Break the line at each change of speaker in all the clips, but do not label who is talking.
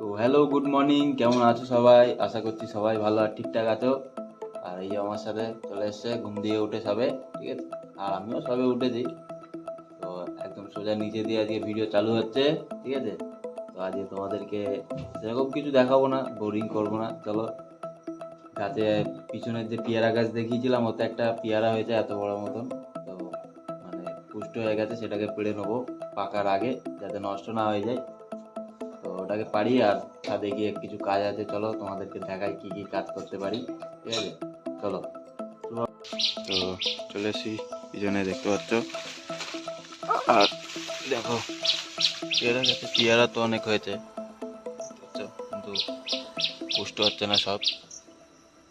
তো hello good morning কেমন আছো সবাই? আশা করছি সবাই ভালো আর ঠিকঠাক আছো। আর এই আমার সাথে চলে এসছে, ঘুম দিয়ে উঠে সবে, ঠিক আছে? আর আমিও সবে উঠেছি। তো একদম সোজা নিচে দিয়ে আজকে ভিডিও চালু হচ্ছে, ঠিক আছে? তো আজকে তোমাদেরকে সেরকম কিছু দেখাবো না বোরিং করব না, চলো। গাছে পিছনের যে পেয়ারা গাছ দেখিয়েছিলাম, ওতে একটা পেয়ারা হয়েছে এত বড় মতন। তো মানে পুষ্ট হয়ে গেছে, সেটাকে পেড়ে নেব পাকার আগে, যাতে নষ্ট না হয়ে যায়। ওটাকে পারি আর ছাদে গিয়ে কিছু কাজ আছে, চলো তোমাদেরকে দেখাই কি কি কাজ করতে পারি। ঠিক আছে? চলো। তো চলে এসি পিছনে, দেখতে পাচ্ছ? আর দেখো পেয়ারা গাছে তো অনেক হয়েছে। কিন্তু পুষ্ট হচ্ছে না সব।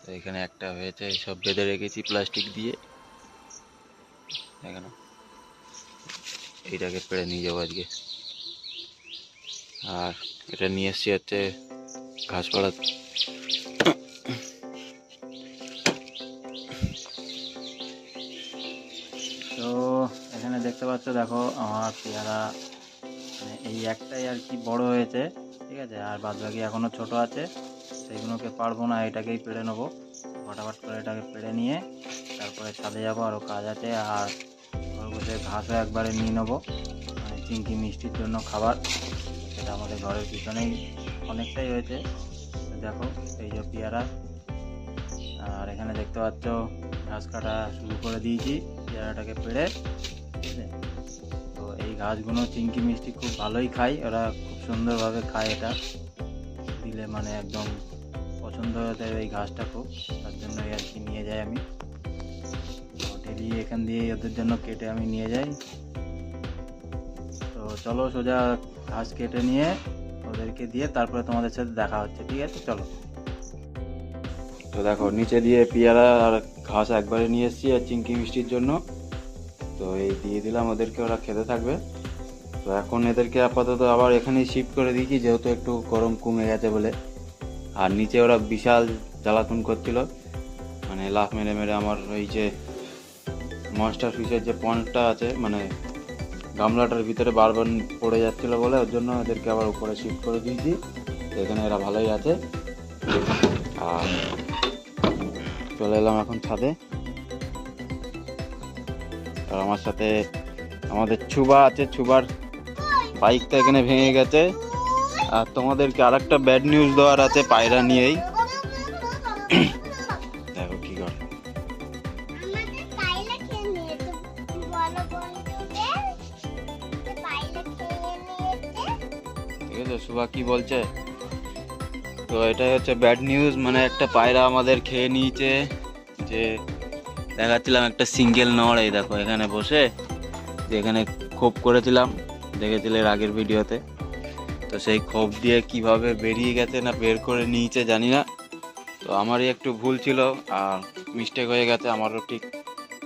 তো এখানে একটা হয়েছে সব বেঁধে রেখেছি প্লাস্টিক দিয়ে। দেখো না। এইটাকে পেড়ে নিয়ে যাব আজকে। আর এটা নিয়ে এসছি হচ্ছে ঘাসপাড়া তো এখানে দেখতে পাচ্ছ, দেখো আমার পেয়ারা মানে এই একটাই আর কি বড় হয়েছে, ঠিক আছে? আর বাদ বাকি এখনও ছোট আছে সেইগুলোকে পারব না, এটাকেই পেড়ে নেব। ফটাফট করে এটাকে পেড়ে নিয়ে তারপরে ছাদে যাব আরও কাজ আছে, আর খরগোশের ঘাসও একবারে নিয়ে নেব মানে চিংকি মিষ্টির জন্য খাবার। সেটা আমাদের ঘরের পিছনেই অনেকটাই হয়েছে। দেখো, এই যে পেয়ারা। আর এখানে দেখতে পাচ্ছ, ঘাস কাটা শুরু করে দিয়েছি পেয়ারাটাকে পেড়ে, ঠিক আছে? তো এই ঘাসগুলো চিংকি মিষ্টি খুব ভালোই খায়, ওরা খুব সুন্দরভাবে খায় এটা। দিলে মানে একদম পছন্দ হতে এই ঘাসটা খুব, তার জন্যই আর কি নিয়ে যাই আমি। ডেলি এখান দিয়ে ওদের জন্য কেটে আমি নিয়ে যাই। চলো সোজা ঘাস কেটে নিয়ে ওদেরকে দিয়ে তারপরে তোমাদের সাথে দেখা হচ্ছে, ঠিক আছে? চলো। তো দেখো, নিচে দিয়ে পেয়ারা আর ঘাস একবারে নিয়ে এসেছি আর চিংকি মিষ্টির জন্য। তো এই দিয়ে দিলাম, ওদেরকে ওরা খেতে থাকবে। তো এখন এদেরকে আপাতত আবার এখানেই শিফট করে দিয়েছি, যেহেতু একটু গরম কমে গেছে বলে। আর নিচে ওরা বিশাল জ্বালাতন করছিল। মানে লাফ মেরে মেরে আমার ওই যে মনস্টার ফিশের যে পন্ডটা আছে মানে গামলাটার ভিতরে বারবার পড়ে যাচ্ছিল বলে, ওর জন্য এদেরকে আবার উপরে শিফট করে দিয়েছি। এখানে এরা ভালোই আছে। আর চলে এলাম এখন ছাদে। আর আমার সাথে আমাদের ছুবা আছে। ছুবার বাইকটা এখানে ভেঙে গেছে। আর তোমাদেরকে আর একটা ব্যাড নিউজ দেওয়ার আছে পায়রা নিয়েই। সুভা কি বলছে? তো এটাই হচ্ছে ব্যাড নিউজ মানে একটা পায়রা আমাদের খেয়ে নিয়েছে, যে দেখাচ্ছিলাম একটা সিঙ্গেল নড় এই দেখো এখানে বসে, যে এখানে খোপ করেছিলাম, দেখেছিলে এর আগের ভিডিওতে। তো সেই খোপ দিয়ে কীভাবে বেরিয়ে গেছে না বের করে নিয়েছে জানি না। তো আমারই একটু ভুল ছিল, আর মিস্টেক হয়ে গেছে, আমারও ঠিক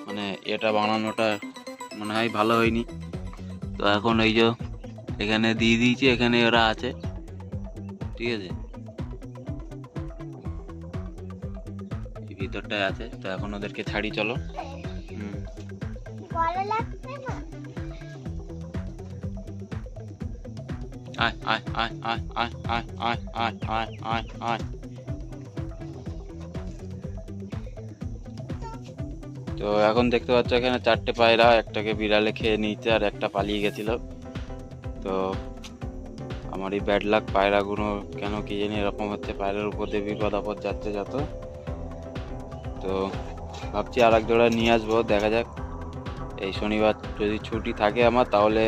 মানে এটা বানানোটা মনে হয় ভালো হয়নি। তো এখন এই যে এখানে দিয়ে দিয়েছি এখানে ওরা আছে ঠিক আছে ভিতরটায় আছে তো এখন ওদেরকে ছাড়ি চলো আয় আয় আয় আয় আয় আয় আয় আয় আয় তো এখন দেখতে পাচ্ছ এখানে চারটে পায়রা একটাকে বিড়ালে খেয়ে নিয়েছে আর একটা পালিয়ে গেছিল তো আমার এই ব্যাড লাক পায়রাগুলো কেন কি জানি এরকম হচ্ছে, পায়রার উপর দিয়ে বিপদ আপদ যাচ্ছে যত। তো ভাবছি আর এক জোড়া নিয়ে আসব, দেখা যাক। এই শনিবার যদি ছুটি থাকে আমার, তাহলে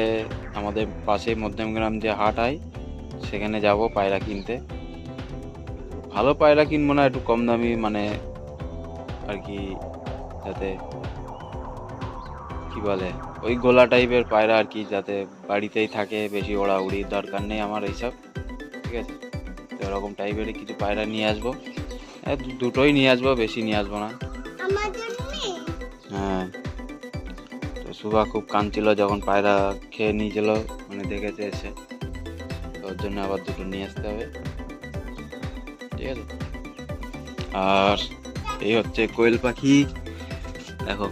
আমাদের পাশে মধ্যমগ্রাম যে হাট হয়, সেখানে যাব পায়রা কিনতে। ভালো পায়রা কিনবো না, একটু কম দামি মানে আর কি যাতে কি বলে ওই গোলা টাইপের পায়রা আর কি যাতে বাড়িতেই থাকে বেশি ওড়াউড়ির দরকার নেই আমার এইসব ঠিক আছে? তো এরকম টাইপেরই কিছু পায়রা নিয়ে আসব। দুটোই নিয়ে আসব বেশি নিয়ে আসব না। হ্যাঁ। তো সুভা খুব কাঁদছিল যখন পায়রা খেয়ে নিয়েছিল মানে দেখেছে এসে। ওর জন্য আবার দুটো নিয়ে আসতে হবে। ঠিক আছে? আর এই হচ্ছে কোয়েল পাখি। দেখো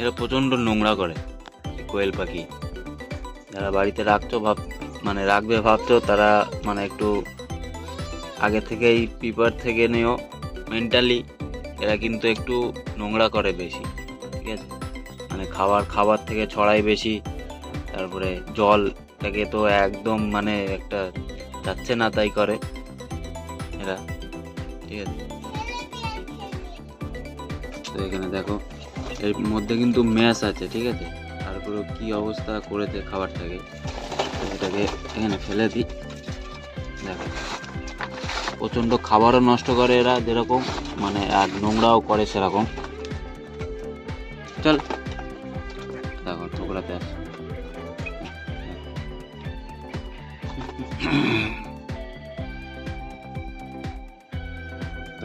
এরা প্রচণ্ড নোংরা করে কোয়েল পাখি। যারা বাড়িতে রাখছো ভাব মানে রাখবে ভাবছ তারা মানে একটু আগে থেকেই পিপার থেকে নিও। মেন্টালি এরা কিন্তু একটু নোংরা করে বেশি, ঠিক আছে? মানে খাবার খাবার থেকে ছড়াই বেশি, তারপরে জলটাকে তো একদম মানে একটা যাচ্ছে না তাই করে এরা, ঠিক আছে? তো এখানে দেখো এর মধ্যে কিন্তু ম্যাশ আছে, ঠিক আছে? তারপরে কি অবস্থা করেছে খাবারটাকে এটাকে এখানে ফেলে দিই। দেখো, প্রচণ্ড খাবারও নষ্ট করে এরা যেরকম মানে আর নোংরাও করে সেরকম। চল, দেখো, ঠোকরাতে আসে।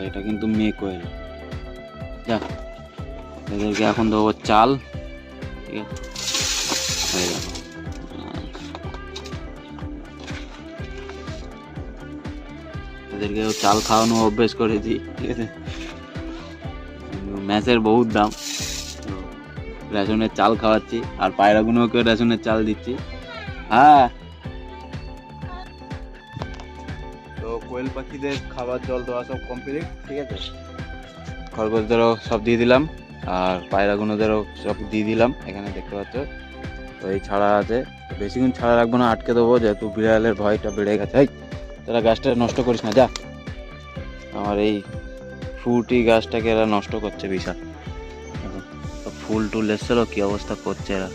এটা কিন্তু মেয়ে কোয়েল যা এদেরকে এখন দেবো চাল। ঠিক আছে? এদেরকে চাল খাওয়ানো অভ্যেস করেছি, ঠিক আছে? ম্যাচের বহুত দাম। রেশনের চাল খাওয়াচ্ছি, আর পায়রাগুলোকেও রেশনের চাল দিচ্ছি। হ্যাঁ। তো কোয়েল পাখিদের খাবার জল দেওয়া সব কমপ্লিট ঠিক আছে? খরগোশদেরও সব দিয়ে দিলাম। আর পায়রাগুলোদেরও সব দিয়ে দিলাম, এখানে দেখতে পাচ্ছ। তো এই ছাড়া আছে, বেশিক্ষণ ছাড়া রাখব না, আটকে দেবো, যেহেতু বিড়ালের ভয়টা বেড়ে গেছে। তোরা গাছটা নষ্ট করিস না, যা। আমার এই ফ্রুটি গাছটাকে এরা নষ্ট করছে বিশাল। ফুল টুল এসছিল, কি অবস্থা করছে এরা।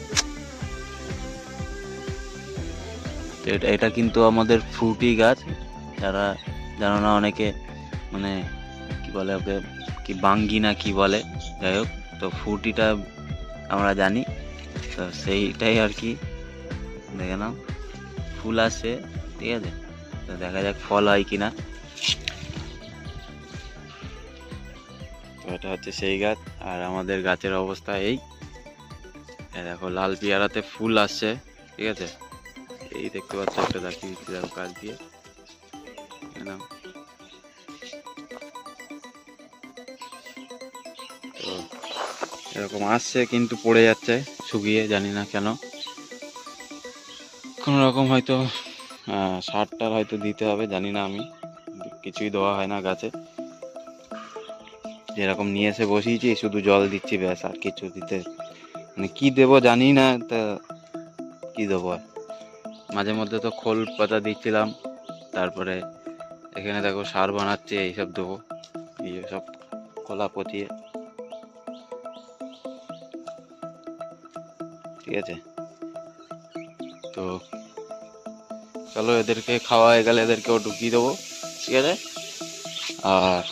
এটা এটা কিন্তু আমাদের ফ্রুটি গাছ, যারা জানো না অনেকে মানে কি বলে ওকে? কি বাঙ্গি না কি বলে? যাই হোক, তো ফ্রুটিটা আমরা জানি। তো সেইটাই আর কি। দেখে নাও। ফুল আসছে, ঠিক আছে? তো দেখা যাক ফল হয় কি না এটা হচ্ছে সেই গাছ, আর আমাদের গাছের অবস্থা এই। দেখো, লাল পিয়ারাতে ফুল আসছে, ঠিক আছে? এই দেখতে পাচ্ছ একটা দেখো কাজ দিয়ে। তো এরকম আসছে কিন্তু পড়ে যাচ্ছে শুকিয়ে জানি না কেন। কোনো রকম হয়তো আহ, সার টার হয়তো দিতে হবে জানি না আমি। কিছুই দেওয়া হয় না গাছে। যেরকম নিয়ে এসে বসিয়েছি শুধু জল দিচ্ছি ব্যাস আর কিছু দিতে। মানে কী দেবো জানি না তা কী দেবো আর। মাঝে মধ্যে তো খোল পাতা দিচ্ছিলাম তারপরে এখানে দেখো সার বানাচ্ছে এইসব দেবো। এই সব খোলা পচিয়ে। ঠিক আছে। তো চলো এদেরকে খাওয়া হয়ে গেলে এদেরকেও ঢুকিয়ে দেবো, ঠিক আছে? আর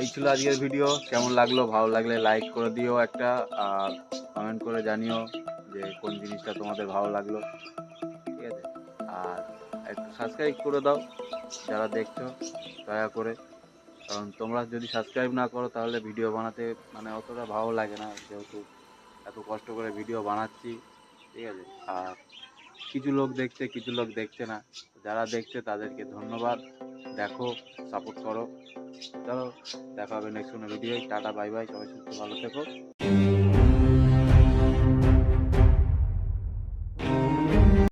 এই ছিল আজকের ভিডিও কেমন লাগল? ভালো লাগলে লাইক করে দিও একটা, আর কমেন্ট করে জানিও যে কোন জিনিসটা তোমাদের ভালো লাগল, ঠিক আছে? আর একটু সাবস্ক্রাইব করে দাও, যারা দেখছ, দয়া করে। কারণ তোমরা যদি সাবস্ক্রাইব না করো, তাহলে ভিডিও বানাতে মানে অতটা ভালো লাগে না, যেহেতু এত কষ্ট করে ভিডিও বানাচ্ছি, ঠিক আছে? আর কিছু লোক দেখছে, কিছু লোক দেখছে না। যারা দেখছে তাদেরকে ধন্যবাদ। দেখো সাপোর্ট করো। চলো, দেখা হবে নেক্সট কোনো ভিডিও টাটা বাই বাই সবাই সুস্থ, ভালো থেকো।